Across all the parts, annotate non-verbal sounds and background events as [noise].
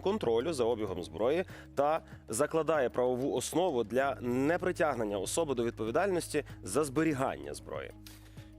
контролю за обігом зброї та закладає правову основу для непритягнення особи до відповідальності за зберігання зброї.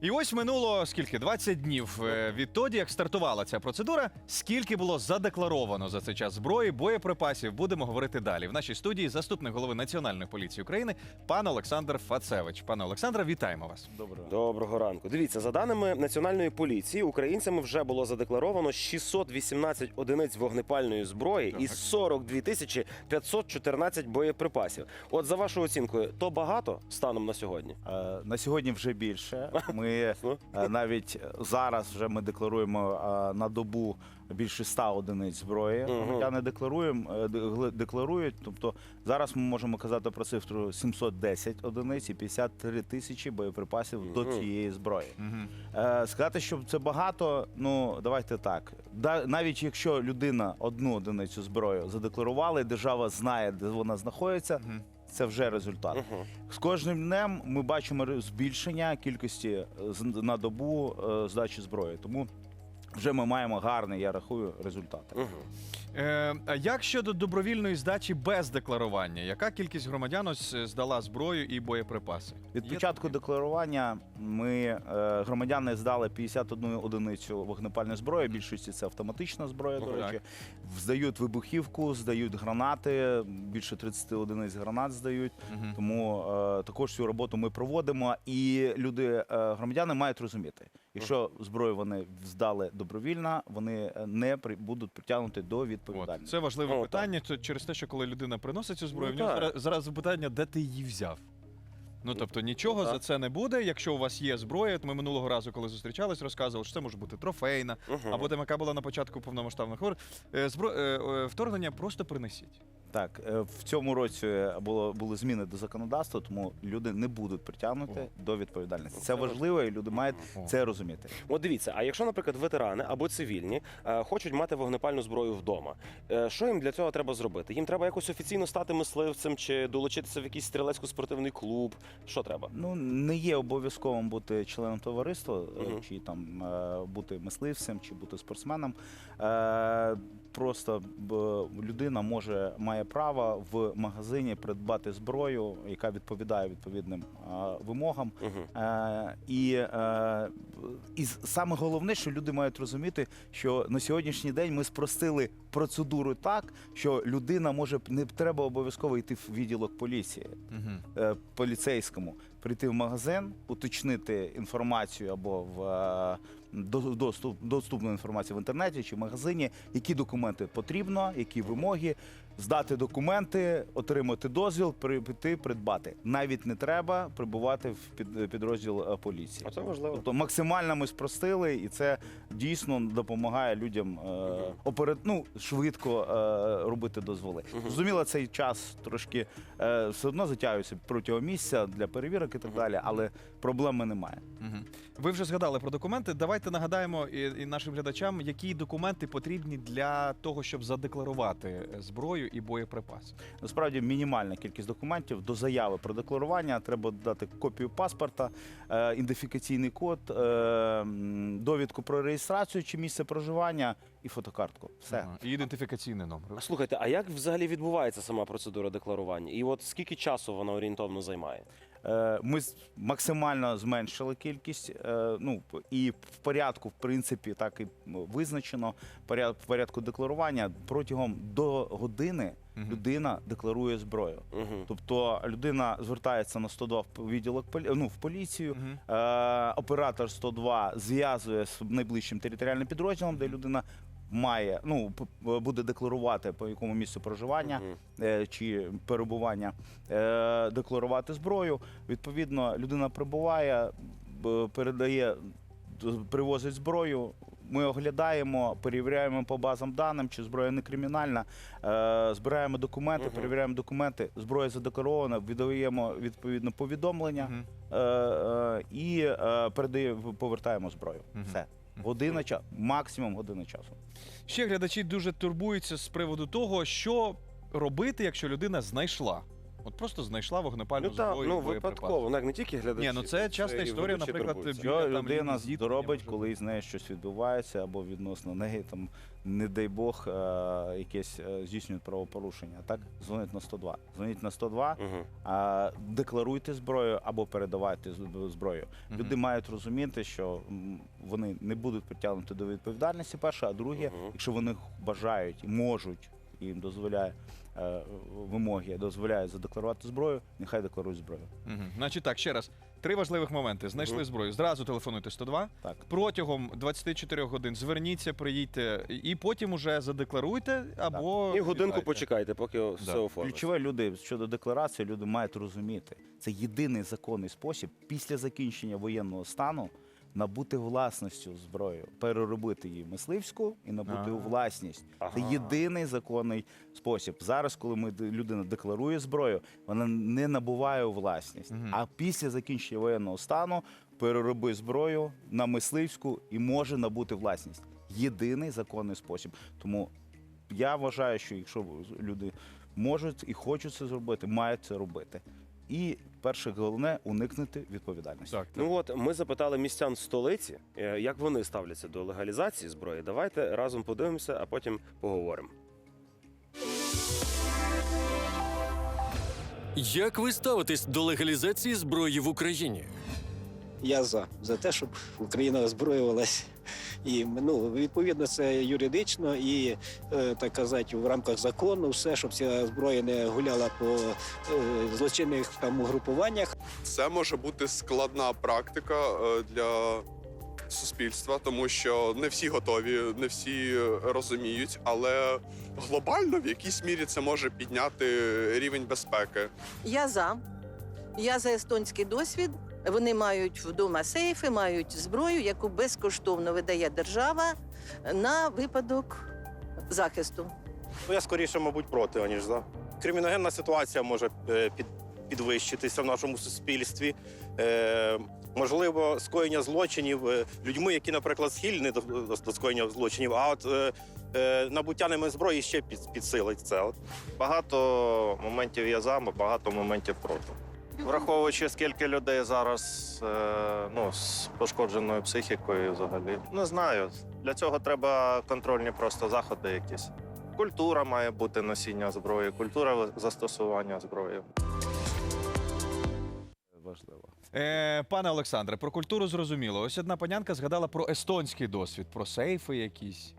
І ось минуло скільки 20 днів е, відтоді, як стартувала ця процедура. Скільки було задекларовано за цей час зброї, боєприпасів, будемо говорити далі. В нашій студії заступник голови Національної поліції України, пан Олександр Фацевич. Пане Олександре, вітаємо вас. Доброго. Доброго ранку. Дивіться, за даними національної поліції, українцями вже було задекларовано 618 одиниць вогнепальної зброї і Так. 42 тисячі 514 боєприпасів. От за вашою оцінкою, то багато станом на сьогодні? Е, На сьогодні вже більше. Ми [laughs] Ну. е, навіть зараз вже ми декларуємо е, на добу більше 100 одиниць зброї. Громадяни декларуємо, е, декларують. Тобто зараз ми можемо казати про цифру 710 одиниць і 53 тисячі боєприпасів до цієї зброї. Угу. Сказати, що це багато, ну давайте так. Да, навіть якщо людина одну одиницю зброї задекларувала, і держава знає, де вона знаходиться, це вже результат. Угу. З кожним днем ми бачимо збільшення кількості е, на добу е, здачі зброї. Тому вже ми маємо гарний, я рахую, результати. Мгм. Е, а як щодо добровільної здачі без декларування? Яка кількість громадян ось е, здала зброю і боєприпаси? Від початку декларування ми е, громадяни здали 51 одиницю вогнепальної зброї. Більшості це автоматична зброя. До речі, здають вибухівку, здають гранати. Більше 30 одиниць гранат здають. Тому е, також цю роботу ми проводимо, і люди, е, громадяни, мають розуміти, якщо зброю вони здали добровільно, вони е, не при, будуть притягнути до От. відповідальності. Це важливе О, питання то через те, що коли людина приносить цю зброю, Ну, в нього зра- зразу питання, де ти її взяв. Ну тобто нічого так. за це не буде. Якщо у вас є зброя, ми минулого разу, коли зустрічались, розказували, що це може бути трофейна, Мгм. або там, яка була на початку повномасштабних. Е, Збро... е, Вторгнення просто принесіть. Так, е, в цьому році було були зміни до законодавства, тому люди не будуть притягнути до відповідальності. Це важливо, і люди мають О. це розуміти. От дивіться, а якщо, наприклад, ветерани або цивільні е, хочуть мати вогнепальну зброю вдома, е, що їм для цього треба зробити? Їм треба якось офіційно стати мисливцем чи долучитися в якийсь стрілецько-спортивний клуб. Що треба? Ну не є обов'язковим бути членом товариства, е, Мгм. чи там е, бути мисливцем, чи бути спортсменом. Е, Просто людина може має право в магазині придбати зброю, яка відповідає відповідним вимогам. Угу. Е, і, е, і саме головне, що люди мають розуміти, що на сьогоднішній день ми спростили процедуру так, що людина може не треба обов'язково йти в відділок поліції Угу. е, поліцейському прийти в магазин, уточнити інформацію або в доступ, доступну інформацію в інтернеті чи в магазині, які документи потрібно, які вимоги, здати документи, отримати дозвіл, при- піти придбати. Навіть не треба прибувати в під, підрозділ е, поліції. А це важливо. Тобто максимально ми спростили, і це дійсно допомагає людям е, оперед... ну, швидко е, робити дозволи. Зрозуміло, цей час трошки е, все одно затягується протягом місяця для перевірок і так далі, але проблеми немає. Ви вже згадали про документи. Давайте нагадаємо і, і нашим глядачам, які документи потрібні для того, щоб задекларувати е, зброю і боєприпаси. Насправді мінімальна кількість документів до заяви про декларування. Треба дати копію паспорта, е, ідентифікаційний код, е, довідку про реєстрацію чи місце проживання і фотокартку. Все. Ага. І ідентифікаційний номер. А слухайте, а як взагалі відбувається сама процедура декларування? І от скільки часу вона орієнтовно займає? Е, Ми з- максимально зменшили кількість. е, Ну і в порядку, в принципі, так і визначено. поряд- В порядку декларування протягом до години людина декларує зброю. Тобто людина звертається на 102 в відділок полі- ну, в поліцію. Е, оператор 102 зв'язує з найближчим територіальним підрозділом, де людина має ну буде декларувати по якому місцю проживання е, чи перебування, е, декларувати зброю. Відповідно, людина прибуває, передає, привозить зброю. Ми оглядаємо, перевіряємо по базам даним, чи зброя не кримінальна, е, збираємо документи, Мгм. перевіряємо документи. Зброя задекларована, видаємо відповідно повідомлення е, е, і е, передає, повертаємо зброю. Мгм. Все. Година часу, максимум година часу. Ще глядачі дуже турбуються з приводу того, що робити, якщо людина знайшла От просто знайшла вогнепальну Ну зброю. ну випадково. Ну, як не тільки глядачі. Ні, ну це часта історія, наприклад, біля Що там людина лінії зробить, коли з нею щось відбувається, або відносно неї там, не дай Бог, е, якесь е, здійснюють правопорушення. Так, дзвонить на 102. Дзвоніть на 102, Мгм. а, декларуйте зброю або передавайте зброю. Люди мають розуміти, що вони не будуть притягнуті до відповідальності. Перше, а друге, якщо вони бажають і можуть, їм дозволяє е, вимоги, дозволяють задекларувати зброю, нехай декларують зброю. Мгм. Значить так, ще раз. Три важливих моменти. Знайшли зброю. Зразу телефонуйте 102. Так. Протягом 24 годин зверніться, приїдьте і потім уже задекларуйте або І годинку почекайте, поки все оформиться. Ключове люди щодо декларації, люди мають розуміти. Це єдиний законний спосіб після закінчення воєнного стану набути власністю зброю, переробити її в мисливську і набути у власність. Це єдиний законний спосіб. Зараз, коли ми людина декларує зброю, вона не набуває у власність. А після закінчення воєнного стану перероби зброю на мисливську і може набути власність. Єдиний законний спосіб. Тому я вважаю, що якщо люди можуть і хочуть це зробити, мають це робити. І перше головне уникнути відповідальності. Так, так. Ну от ми запитали містян столиці, е, як вони ставляться до легалізації зброї. Давайте разом подивимося, а потім поговоримо. Як ви ставитесь до легалізації зброї в Україні? Я за за те, щоб Україна озброювалась. І ну, відповідно, це юридично і е, так казати, в рамках закону, все, щоб ця зброя не гуляла по е, злочинних там угрупуваннях. Це може бути складна практика е, для суспільства, тому що не всі готові, не всі розуміють, але глобально в якійсь мірі це може підняти рівень безпеки. Я за. Я за естонський досвід. Вони мають вдома сейфи, мають зброю, яку безкоштовно видає держава на випадок захисту. Ну, я скоріше, мабуть, проти, аніж за. Криміногенна ситуація може е, під, підвищитися в нашому суспільстві. Е, можливо, скоєння злочинів е, людьми, які, наприклад, схильні до, до, до скоєння злочинів, а от е, е, набуття ними зброї ще під, підсилить це. Багато моментів є за, багато моментів проти. Враховуючи, скільки людей зараз е, ну, з пошкодженою психікою взагалі. Не знаю. Для цього треба контрольні просто заходи якісь. Культура має бути носіння зброї, культура застосування зброї. Важливо. Е, пане Олександре, про культуру зрозуміло. Ось одна панянка згадала про естонський досвід, про сейфи якісь.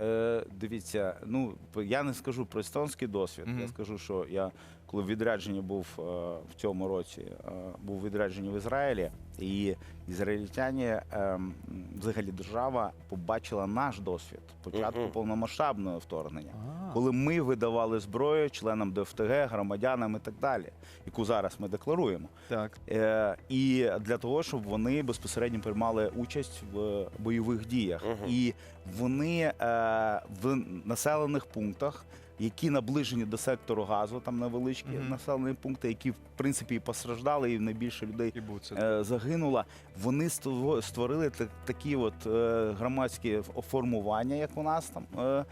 Е, дивіться, ну я не скажу про естонський досвід. Мгм. Я скажу, що я коли в відрядженні був е, в цьому році, е, був в відрядженні в Ізраїлі, і ізраїльтяні, е, взагалі держава, побачила наш досвід початку повномасштабного вторгнення. Коли ми видавали зброю членам ДФТГ, громадянам і так далі, яку зараз ми декларуємо. Так. Е, і для того, щоб вони безпосередньо приймали участь в бойових діях. І вони в населених пунктах, які наближені до сектору газу, там невеличкі Мгм. населені пункти, які в принципі і постраждали, і найбільше людей І буци. е, загинуло. Вони ство- створили та- такі от е, громадські формування, як у нас там. Е,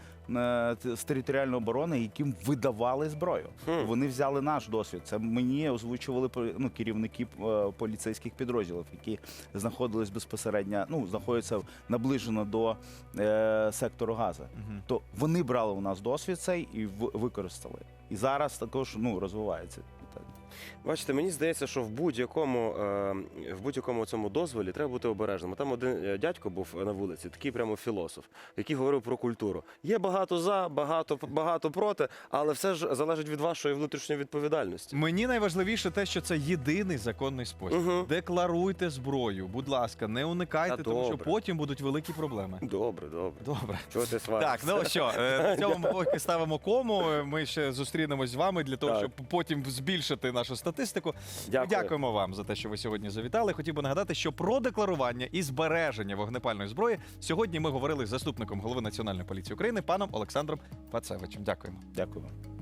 з територіальної оборони, яким видавали зброю. Хм. Вони взяли наш досвід. Це мені озвучували ну, керівники е, поліцейських підрозділів, які знаходились безпосередньо, ну знаходяться наближено до е, сектору газу. То вони брали у нас досвід цей і використали. І зараз також ну розвивається. питання. Бачите, мені здається, що в будь-якому е, в будь-якому цьому дозволі треба бути обережним. Там один е, дядько був на вулиці, такий прямо філософ, який говорив про культуру. Є багато за, багато багато проти, але все ж залежить від вашої внутрішньої відповідальності. Мені найважливіше те, що це єдиний законний спосіб. Мгм. Декларуйте зброю, будь ласка, не уникайте, Та тому що потім будуть великі проблеми. Добре, добре. Добре. Чого ти сваришся? Так, ну що, е, на цьому ми поки ставимо кому. Ми ще зустрінемось з вами для того, Так. щоб потім збільшити нашу статистику. Дякую. Дякуємо вам за те, що ви сьогодні завітали. Хотів би нагадати, що про декларування і збереження вогнепальної зброї сьогодні ми говорили з заступником голови Національної поліції України паном Олександром Пацевичем. Дякуємо. Дякую.